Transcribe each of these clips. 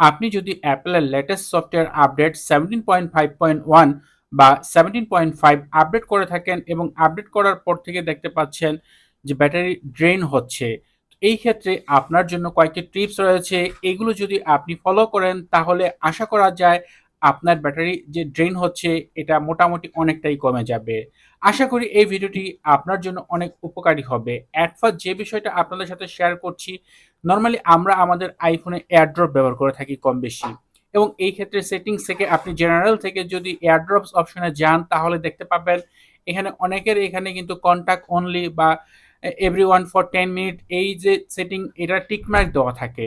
আপনি যদি অ্যাপেলের latest software update seventeen point five point one বা সেভেন্টিন পয়েন্ট ফাইভ আপডেট করে থাকেন এবং আপডেট করার পর থেকে দেখতে পাচ্ছেন যে ব্যাটারি ড্রেন হচ্ছে এই ক্ষেত্রে আপনার জন্য কয়েকটি টিপস রয়েছে। এগুলো যদি আপনি ফলো করেন, তাহলে আশা করা যায় আপনার ব্যাটারি যে ড্রেন হচ্ছে, এটা মোটামুটি অনেকটাই কমে যাবে। আশা করি এই ভিডিওটি আপনার জন্য অনেক উপকারী হবে। অ্যাট ফার্স্ট যে বিষয়টা আপনাদের সাথে শেয়ার করছি নর্মালি আমরা আমাদের আইফোনে এয়ারড্রপ ব্যবহার করে থাকি কম বেশি। এবং এই ক্ষেত্রে সেটিংস থেকে আপনি জেনারেল থেকে যদি এয়ারড্রপস অপশনে যান, তাহলে দেখতে পাবেন এখানে অনেকের এখানে কিন্তু কন্ট্যাক্ট অনলি বা every one for ten minute এই যে সেটিং এটা টিকমার্ক দেওয়া থাকে।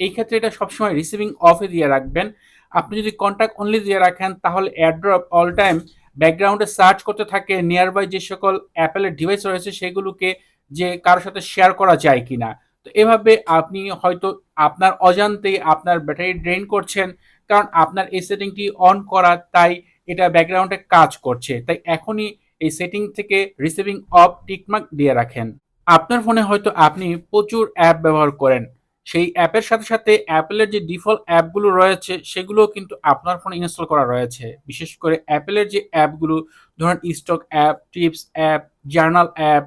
এই ক্ষেত্রে এটা সবসময় রিসিভিং অফে দিয়ে রাখবেন। আপনি যদি কন্ট্যাক্ট অনলি দিয়ে রাখেন, তাহলে এয়ারড্রপ অল টাইম ব্যাকগ্রাউন্ডে সার্চ করতে থাকে নিয়ার বাই যে সকল অ্যাপেলের ডিভাইস রয়েছে, সেগুলোকে যে কারোর সাথে শেয়ার করা যায় কিনা। তো এভাবে আপনি হয়তো আপনার অজান্তেই আপনার ব্যাটারি ড্রেন করছেন, কারণ আপনার এই সেটিংটি অন করা, তাই এটা ব্যাকগ্রাউন্ডে কাজ করছে। তাই এখনই এই সেটিং থেকে রিসিভিং অফ টিকমার্ক দিয়ে রাখেন। আপনার ফোনে হয়তো আপনি প্রচুর অ্যাপ ব্যবহার করেন। সেই অ্যাপের সাথে সাথে অ্যাপেলের যে ডিফল্ট অ্যাপগুলো রয়েছে সেগুলো কিন্তু আপনার ফোনে ইনস্টল করা রয়েছে। বিশেষ করে অ্যাপেলের যে অ্যাপগুলো ধরুন stock app tips app journal app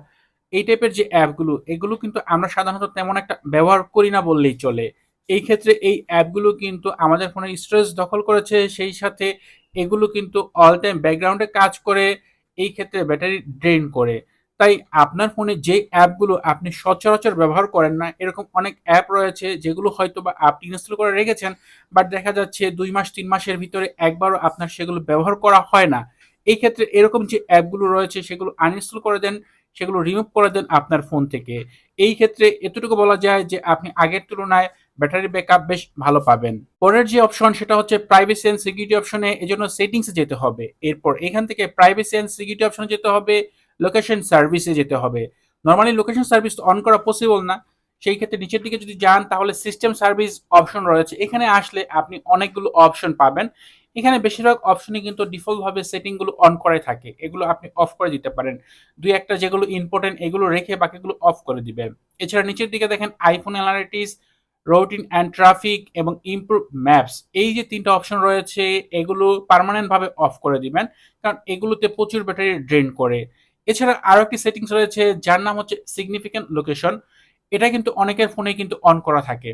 এই টাইপের যে অ্যাপগুলো এগুলো কিন্তু আমরা সাধারণত তেমন একটা ব্যবহার করি না বললেই চলে। এই ক্ষেত্রে এই অ্যাপগুলো কিন্তু আমাদের ফোনের স্টোরেজ দখল করেছে, সেই সাথে এগুলো কিন্তু অল টাইম ব্যাকগ্রাউন্ডে কাজ করে, এই ক্ষেত্রে ব্যাটারি ড্রেন করে। তাই আপনার ফোনে যে অ্যাপগুলো আপনি সচরাচর ব্যবহার করেন না, এরকম অনেক অ্যাপ রয়েছে যেগুলো হয়তো বা আপনি ইনস্টল করে রেখেছেন বাট দেখা যাচ্ছে দুই মাস, তিন মাসের ভিতরে একবারও আপনার সেগুলো ব্যবহার করা হয় না। এই ক্ষেত্রে এরকম যে অ্যাপগুলো রয়েছে, সেগুলো আনইনস্টল করে দেন সেগুলো রিমুভ করে দেন আপনার ফোন থেকে। এই ক্ষেত্রে এতটুকু বলা যায় যে আপনি আগের তুলনায় ব্যাটারি ব্যাকআপ বেশ ভালো পাবেন। পরের যে অপশন সেটা হচ্ছে প্রাইভেসি অ্যান্ড সিকিউরিটি অপশনে এজন্য সেটিংসে যেতে হবে। এরপর এখান থেকে প্রাইভেসি অ্যান্ড সিকিউরিটি অপশনে যেতে হবে লোকেশন সার্ভিসে যেতে হবে। নর্মালি লোকেশন সার্ভিস অন করা পসিবল না। সেই ক্ষেত্রে নিচের দিকে যদি যান তাহলে সিস্টেম সার্ভিস অপশন রয়েছে। এখানে আসলে আপনি অনেকগুলো অপশন পাবেন। এখানে বেশিরভাগ অপশনই কিন্তু ডিফল্টভাবে সেটিংগুলো অন করে থাকে। এগুলো আপনি অফ করে দিতে পারেন। দুই একটা যেগুলো ইম্পর্টেন্ট এগুলো রেখে বাকিগুলো অফ করে দিবেন। এছাড়া নিচের দিকে দেখেন iPhone analytics routine and traffic এবং ইমপ্রুভ ম্যাপস এই যে তিনটা অপশন রয়েছে, এগুলো পারমানেন্টভাবে অফ করে দিবেন, কারণ এগুলোতে প্রচুর ব্যাটারি ড্রেন করে। এছাড়া আরও একটি সেটিংস রয়েছে, যার নাম হচ্ছে সিগনিফিক্যান্ট লোকেশন এটা কিন্তু অনেকের ফোনে কিন্তু অন করা থাকে।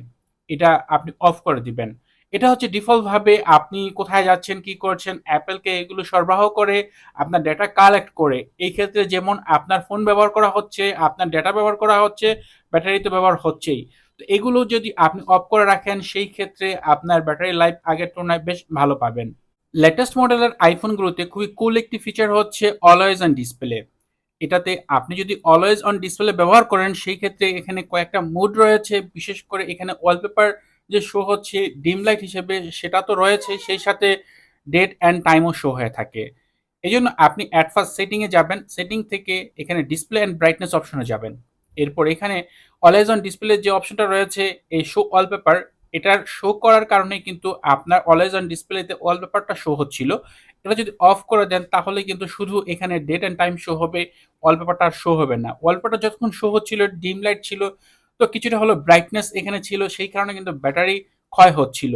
এটা আপনি অফ করে দিবেন। এটা হচ্ছে ডিফল্টভাবে আপনি কোথায় যাচ্ছেন, কি করছেন অ্যাপেলকে এগুলো সরবরাহ করে আপনার ডেটা কালেক্ট করে, এই ক্ষেত্রে যেমন আপনার ফোন ব্যবহার করা হচ্ছে, আপনার ডেটা ব্যবহার করা হচ্ছে ব্যাটারি তো ব্যবহার হচ্ছেই। তো এগুলো যদি আপনি অফ করে রাখেন, সেই ক্ষেত্রে আপনার ব্যাটারি লাইফ আগের তুলনায় বেশ ভালো পাবেন। লেটেস্ট মডেলের আইফোনগুলোতে খুবই কুল একটি ফিচার হচ্ছে অলওয়েজ অন ডিসপ্লে এটাতে আপনি যদি অলওয়েজ অন ডিসপ্লে ব্যবহার করেন, সেই ক্ষেত্রে এখানে কয়েকটা মুড রয়েছে, বিশেষ করে এখানে ওয়ালপেপার যে শো হচ্ছে, ডিম লাইট হিসেবে সেটা তো রয়েছে, সেই সাথে ডেট অ্যান্ড টাইমও শো হয়ে থাকে। এই জন্য আপনি অ্যাট ফার্স্ট সেটিংয়ে যাবেন সেটিং থেকে এখানে ডিসপ্লে অ্যান্ড ব্রাইটনেস অপশনে যাবেন। এরপর এখানে অলওয়েজ অন ডিসপ্লে যে অপশনটা রয়েছে, এই শো ওয়ালপেপার এটার শো করার কারণে কিন্তু আপনার অলওয়েজ অন ডিসপ্লেতে ওয়ালপেপারটা শো হচ্ছিল। এটা যদি অফ করে দেন, তাহলে কিন্তু শুধু এখানে ডেট অ্যান্ড টাইম শো হবে ওয়ালপেপারটা শো হবে না। ওয়ালপেপারটা যতক্ষণ শো হচ্ছিল, ডিম লাইট ছিল তো কিছুটা হলো ব্রাইটনেস এখানে ছিল, সেই কারণে কিন্তু ব্যাটারি ক্ষয় হচ্ছিল।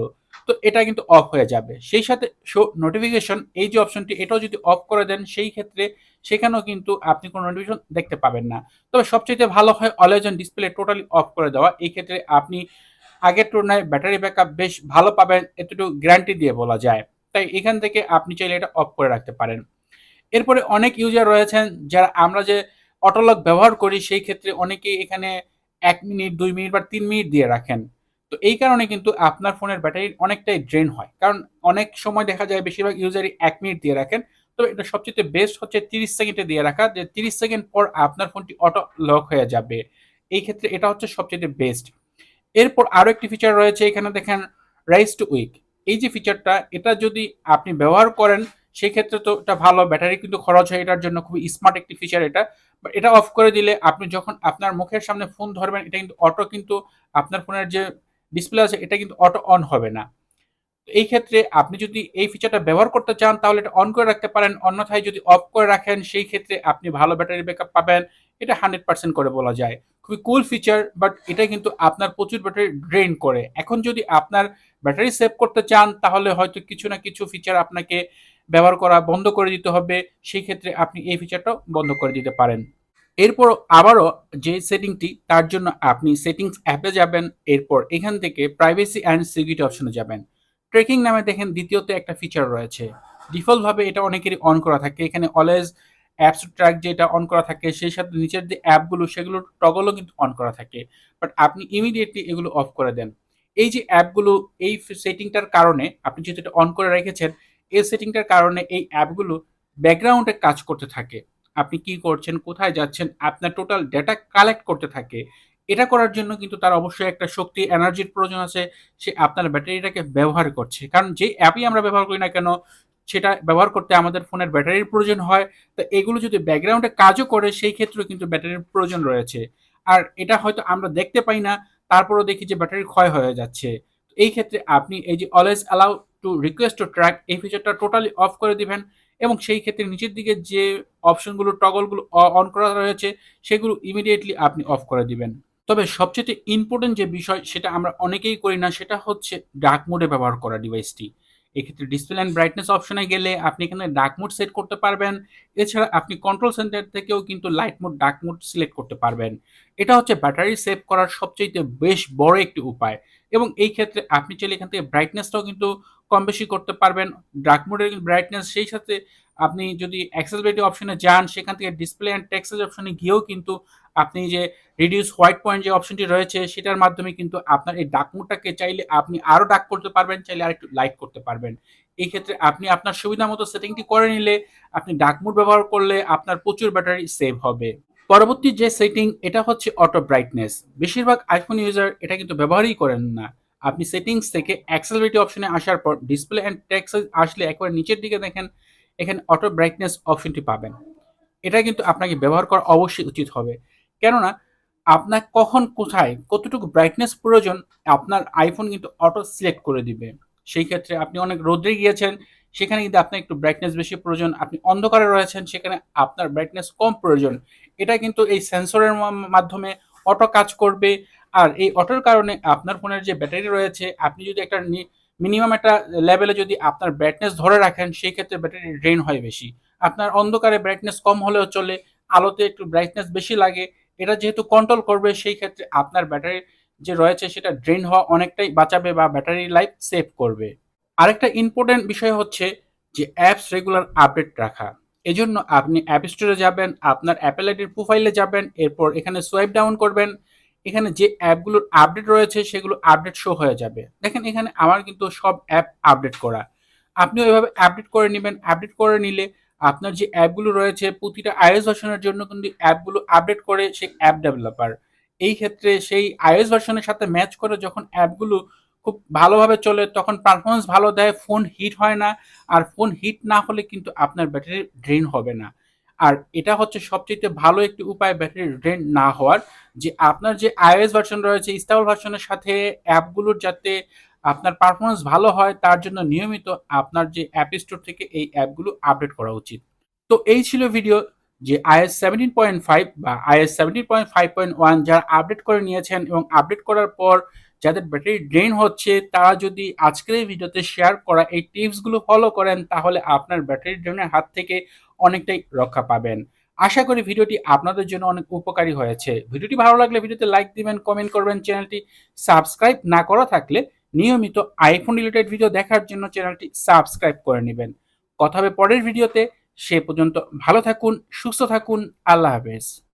তো এটা কিন্তু অফ হয়ে যাবে। সেই সাথে শো নোটিফিকেশন এই যে অপশনটি এটাও যদি অফ করে দেন, সেই ক্ষেত্রে সেখানেও কিন্তু আপনি কোনো নোটিফিকেশন দেখতে পাবেন না। তবে সবচেয়ে ভালো হয় always on display totally off করে দেওয়া। এই ক্ষেত্রে আপনি আগের তুলনায় ব্যাটারি ব্যাকআপ বেশ ভালো পাবেন, এতটুকু গ্যারান্টি দিয়ে বলা যায়। তাই এখান থেকে আপনি চাইলে এটা অফ করে রাখতে পারেন। এরপরে অনেক ইউজার রয়েছেন যারা আমরা যে অটোলক ব্যবহার করি, সেই ক্ষেত্রে অনেকেই এখানে এক মিনিট, দুই মিনিট বা তিন মিনিট দিয়ে রাখেন। তো এই কারণে কিন্তু আপনার ফোনের ব্যাটারি অনেকটাই ড্রেন হয়। কারণ অনেক সময় দেখা যায় বেশিরভাগ ইউজারই এক মিনিট দিয়ে রাখেন। তো এটা সবচেয়ে বেস্ট হচ্ছে তিরিশ সেকেন্ডে দিয়ে রাখা, যে তিরিশ সেকেন্ড পর আপনার ফোনটি অটো লক হয়ে যাবে। এই ক্ষেত্রে এটা হচ্ছে সবচেয়ে বেস্ট। এরপর আরও একটি ফিচার রয়েছে, এখানে দেখেন রাইস টু উইক এই যে ফিচারটা এটা যদি আপনি ব্যবহার করেন সেই ক্ষেত্রে তো এটা ভালো, ব্যাটারি কিন্তু খরচ হয় এটার জন্য, খুবই স্মার্ট একটি ফিচার এটা। বাট এটা অফ করে দিলে আপনি যখন আপনার মুখের সামনে ফোন ধরবেন, এটা কিন্তু অটো কিন্তু আপনার ফোনের যে ডিসপ্লে আছে, এটা কিন্তু অটো অন হবে না। এই ক্ষেত্রে আপনি যদি এই ফিচারটা ব্যবহার করতে চান, তাহলে এটা অন করে রাখতে পারেন, অন্যথায় যদি অফ করে রাখেন, সেই ক্ষেত্রে আপনি ভালো ব্যাটারি ব্যাকআপ পাবেন। এটা হান্ড্রেড পার্সেন্ট করে বলা যায়। খুবই কুল ফিচার বাট এটা কিন্তু আপনার প্রচুর ব্যাটারি ড্রেন করে। এখন যদি আপনার ব্যাটারি সেভ করতে চান, তাহলে হয়তো কিছু না কিছু ফিচার আপনাকে ব্যবহার করা বন্ধ করে দিতে হবে, সেই ক্ষেত্রে আপনি এই ফিচারটাও বন্ধ করে দিতে পারেন। এরপর আবারও যে সেটিংটি, তার জন্য আপনি সেটিংস অ্যাপে যাবেন, এরপর এখান থেকে প্রাইভেসি অ্যান্ড সিকিউরিটি অপশনে যাবেন। ট্রেকিং নামে দেখেন দ্বিতীয়তে একটা ফিচার রয়েছে। ডিফল্টভাবে এটা অনেকেরই অন করা থাকে। এখানে অলওয়েজ অ্যাপস ট্র্যাক যেটা অন করা থাকে, সেই সাথে নিচের যে অ্যাপগুলো সেগুলো টগলও কিন্তু অন করা থাকে। বাট আপনি ইমিডিয়েটলি এগুলো অফ করে দেন। এই যে অ্যাপগুলো এই সেটিংটার কারণে আপনি যেহেতু এটা অন করে রেখেছেন এই সেটিংটার কারণে এই অ্যাপগুলো ব্যাকগ্রাউন্ডে কাজ করতে থাকে। আপনি কি করছেন, কোথায় যাচ্ছেন, আপনার টোটাল ডেটা কালেক্ট করতে থাকে। এটা করার জন্য কিন্তু তার অবশ্যই একটা শক্তি এনার্জির প্রয়োজন আছে। সে আপনার ব্যাটারিটাকে ব্যবহার করছে। কারণ যে অ্যাপই আমরা ব্যবহার করি না কেন, সেটা ব্যবহার করতে আমাদের ফোনের ব্যাটারির প্রয়োজন হয়। তো এগুলো যদি ব্যাকগ্রাউন্ডে কাজও করে, সেই ক্ষেত্রেও কিন্তু ব্যাটারির প্রয়োজন রয়েছে। আর এটা হয়তো আমরা দেখতে পাই না, তারপরও দেখি যে ব্যাটারি ক্ষয় হয়ে যাচ্ছে। এই ক্ষেত্রে আপনি এই যে always allow to request to track এই ফিচারটা টোটালি অফ করে দিবেন এবং সেই ক্ষেত্রে নিচের দিকে যে অপশনগুলো টগলগুলো অন করা রয়েছে, সেগুলো ইমিডিয়েটলি আপনি অফ করে দিবেন। তবে সবচেয়ে ইম্পর্টেন্ট যে বিষয়, সেটা আমরা অনেকেই করি না, সেটা হচ্ছে ডার্ক মোডে ব্যবহার করা ডিভাইসটি এক্ষেত্রে ডিসপ্লে অ্যান্ড ব্রাইটনেস অপশনে গেলে আপনি এখানে ডার্ক মোড সেট করতে পারবেন। এছাড়া আপনি কন্ট্রোল সেন্টার থেকেও কিন্তু light mode dark mode select করতে পারবেন। এটা হচ্ছে ব্যাটারি সেভ করার সবচেয়ে বেশ বড় একটি উপায়। এবং এই ক্ষেত্রে আপনি চাইলে এখান থেকে ব্রাইটনেসটাও কিন্তু কম বেশি করতে পারবেন। ডার্ক মোডের ব্রাইটনেস সেই সাথে আপনি যদি অ্যাক্সেসিবিলিটি অপশনে যান, সেখান থেকে ডিসপ্লে অ্যান্ড টেক্সেস অপশনে গিয়েও কিন্তু আপনি যে রিডিউস হোয়াইট পয়েন্ট যে অপশনটি রয়েছে, সেটার মাধ্যমে কিন্তু আপনার এই ডার্ক মোডটাকে চাইলে আপনি আরও ডার্ক করতে পারবেন, চাইলে আরেকটু লাইট করতে পারবেন। এই ক্ষেত্রে আপনি আপনার সুবিধা মতো সেটিংটি করে নিলে, আপনি ডার্ক মোড ব্যবহার করলে আপনার প্রচুর ব্যাটারি সেভ হবে। পরবর্তী যে সেটিং এটা হচ্ছে অটো ব্রাইটনেস বেশিরভাগ আইফোন ইউজার এটা কিন্তু ব্যবহারই করেন না। আপনি সেটিংস থেকে অ্যাক্সেলারিটি অপশনে আসার পর ডিসপ্লে অ্যান্ড টেক্স আসলে একবার নিচের দিকে দেখেন, এখানে অটো ব্রাইটনেস অপশনটি পাবেন। এটা কিন্তু আপনাকে ব্যবহার করা অবশ্যই উচিত হবে। কেননা, আপনার কখন কোথায় কতটুকু ব্রাইটনেস প্রয়োজন, আপনার আইফোন কিন্তু অটো সিলেক্ট করে দিবে। সেই ক্ষেত্রে আপনি অনেক রোদ্রে গিয়েছেন, সেখানে কিন্তু আপনার একটু ব্রাইটনেস বেশি প্রয়োজন, আপনি অন্ধকারে রয়েছেন, সেখানে আপনার ব্রাইটনেস কম প্রয়োজন। এটা কিন্তু এই সেন্সরের মাধ্যমে অটো কাজ করবে। আর এই অটোর কারণে আপনার ফোনের যে ব্যাটারি রয়েছে, আপনি যদি একটা মিনিমাম একটা লেভেলে যদি আপনার ব্রাইটনেস ধরে রাখেন, সেই ক্ষেত্রে ব্যাটারি ড্রেন হয় বেশি। আপনার অন্ধকারে ব্রাইটনেস কম হলেও চলে, আলোতে একটু ব্রাইটনেস বেশি লাগে, এটা যেহেতু কন্ট্রোল করবে, সেই ক্ষেত্রে আপনার ব্যাটারি যে রয়েছে, সেটা ড্রেন হওয়া অনেকটাই বাঁচাবে বা ব্যাটারি লাইফ সেভ করবে। আরেকটা ইম্পর্টেন্ট বিষয় হচ্ছে যে অ্যাপস রেগুলার আপডেট রাখা। এজন্য আপনি অ্যাপ স্টোরে যাবেন, আপনার অ্যাপেল আইডির প্রোফাইলে যাবেন, এরপর এখানে সোয়াইপ ডাউন করবেন। এখানে যে অ্যাপগুলোর আপডেট রয়েছে, সেগুলো আপডেট শো হয়ে যাবে। দেখেন এখানে আমার কিন্তু সব অ্যাপ আপডেট করা। আপনিও এভাবে আপডেট করে নেবেন। আপডেট করে নিলে আপনার যে অ্যাপগুলো রয়েছে, প্রতিটা আইএস ভার্সনের জন্য কিন্তু অ্যাপগুলো আপডেট করে সেই অ্যাপ ডেভেলপার এই ক্ষেত্রে সেই আইএস ভার্সনের সাথে ম্যাচ করে যখন অ্যাপগুলো খুব ভালোভাবে চলে, তখন পারফরমেন্স ভালো দেয় ফোন হিট হয় না, আর ফোন হিট না হলে কিন্তু আপনার ব্যাটারি ড্রেন হবে না। আর এটা হচ্ছে সবচেয়ে ভালো একটি উপায় ব্যাটারি ড্রেন না হওয়ার, যে আপনার যে আইওএস ভার্সন রয়েছে স্টেবল ভার্সনের সাথে অ্যাপগুলোর যাতে আপনার পারফরমেন্স ভালো হয়, তার জন্য নিয়মিত আপনার যে অ্যাপ স্টোর থেকে এই অ্যাপগুলো আপডেট করা উচিত। তো এই ছিল ভিডিও যে আইএস সেভেন্টিন পয়েন্ট ফাইভ বা iOS seventeen point five point one যারা আপডেট করে নিয়েছেন এবং আপডেট করার পর যাদের ব্যাটারি ড্রেন হচ্ছে, তারা যদি আজকের এই ভিডিওতে শেয়ার করা এই টিপসগুলো ফলো করেন, তাহলে আপনার ব্যাটারি ড্রেনের হাত থেকে অনেকটাই রক্ষা পাবেন। আশা করি ভিডিওটি আপনাদের জন্য অনেক উপকারী হয়েছে। ভিডিওটি ভালো লাগলে ভিডিওতে লাইক দিবেন কমেন্ট করবেন চ্যানেলটি সাবস্ক্রাইব না করা থাকলে নিয়মিত আইফোন রিলেটেড ভিডিও দেখার জন্য চ্যানেলটি সাবস্ক্রাইব করে নেবেন। কথা হবে পরের ভিডিওতে সে পর্যন্ত ভালো থাকুন, সুস্থ থাকুন, আল্লাহ হাফেজ।